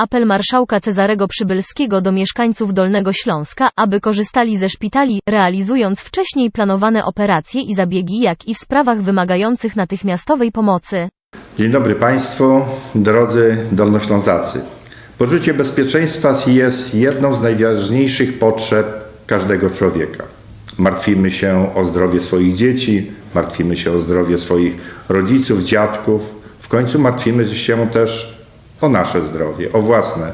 apel marszałka Cezarego Przybylskiego do mieszkańców Dolnego Śląska, aby korzystali ze szpitali, realizując wcześniej planowane operacje i zabiegi, jak i w sprawach wymagających natychmiastowej pomocy. Dzień dobry Państwu, drodzy Dolnoślązacy. Poczucie bezpieczeństwa jest jedną z najważniejszych potrzeb każdego człowieka. Martwimy się o zdrowie swoich dzieci, martwimy się o zdrowie swoich rodziców, dziadków. W końcu martwimy się też o nasze zdrowie, o własne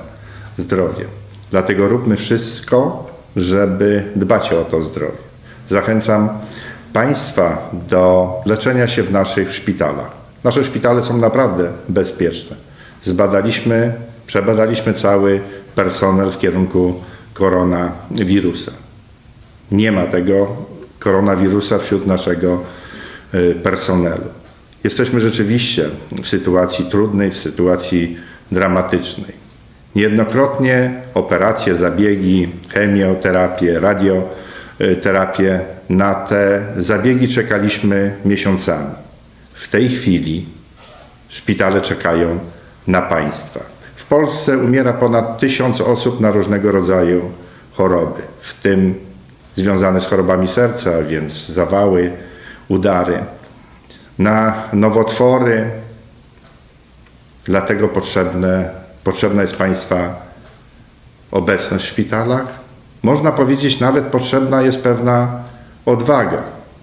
zdrowie. Dlatego róbmy wszystko, żeby dbać o to zdrowie. Zachęcam Państwa do leczenia się w naszych szpitalach. Nasze szpitale są naprawdę bezpieczne. Zbadaliśmy, przebadaliśmy cały personel w kierunku koronawirusa. Nie ma tego koronawirusa wśród naszego y, personelu. Jesteśmy rzeczywiście w sytuacji trudnej, w sytuacji dramatycznej. Niejednokrotnie operacje, zabiegi, chemioterapię, radioterapię, na te zabiegi czekaliśmy miesiącami. W tej chwili szpitale czekają na państwa. W Polsce umiera ponad tysiąc osób na różnego rodzaju choroby, w tym związane z chorobami serca, więc zawały, udary, na nowotwory. Dlatego potrzebne, potrzebna jest Państwa obecność w szpitalach. Można powiedzieć, nawet potrzebna jest pewna odwaga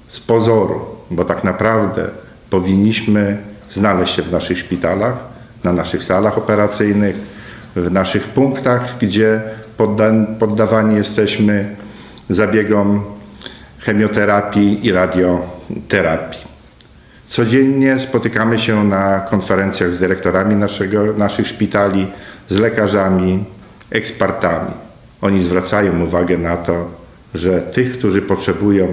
z pozoru, bo tak naprawdę powinniśmy znaleźć się w naszych szpitalach, na naszych salach operacyjnych, w naszych punktach, gdzie podda poddawani jesteśmy zabiegom chemioterapii i radioterapii. Codziennie spotykamy się na konferencjach z dyrektorami naszego, naszych szpitali, z lekarzami, ekspertami. Oni zwracają uwagę na to, że tych, którzy potrzebują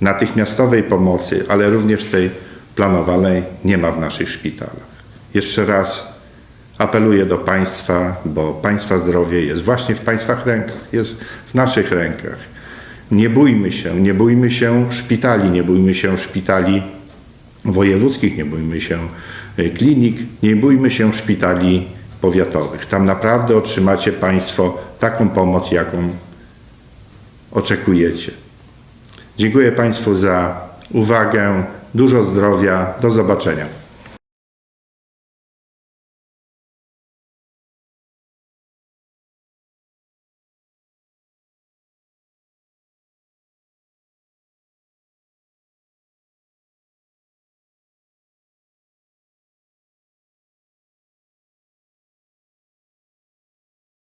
natychmiastowej pomocy, ale również tej planowanej, nie ma w naszych szpitalach. Jeszcze raz apeluję do Państwa, bo Państwa zdrowie jest właśnie w Państwach rękach, jest w naszych rękach. Nie bójmy się, nie bójmy się szpitali, nie bójmy się szpitali wojewódzkich, nie bójmy się y, klinik, nie bójmy się szpitali powiatowych. Tam naprawdę otrzymacie Państwo taką pomoc, jaką oczekujecie. Dziękuję Państwu za uwagę. Dużo zdrowia. Do zobaczenia.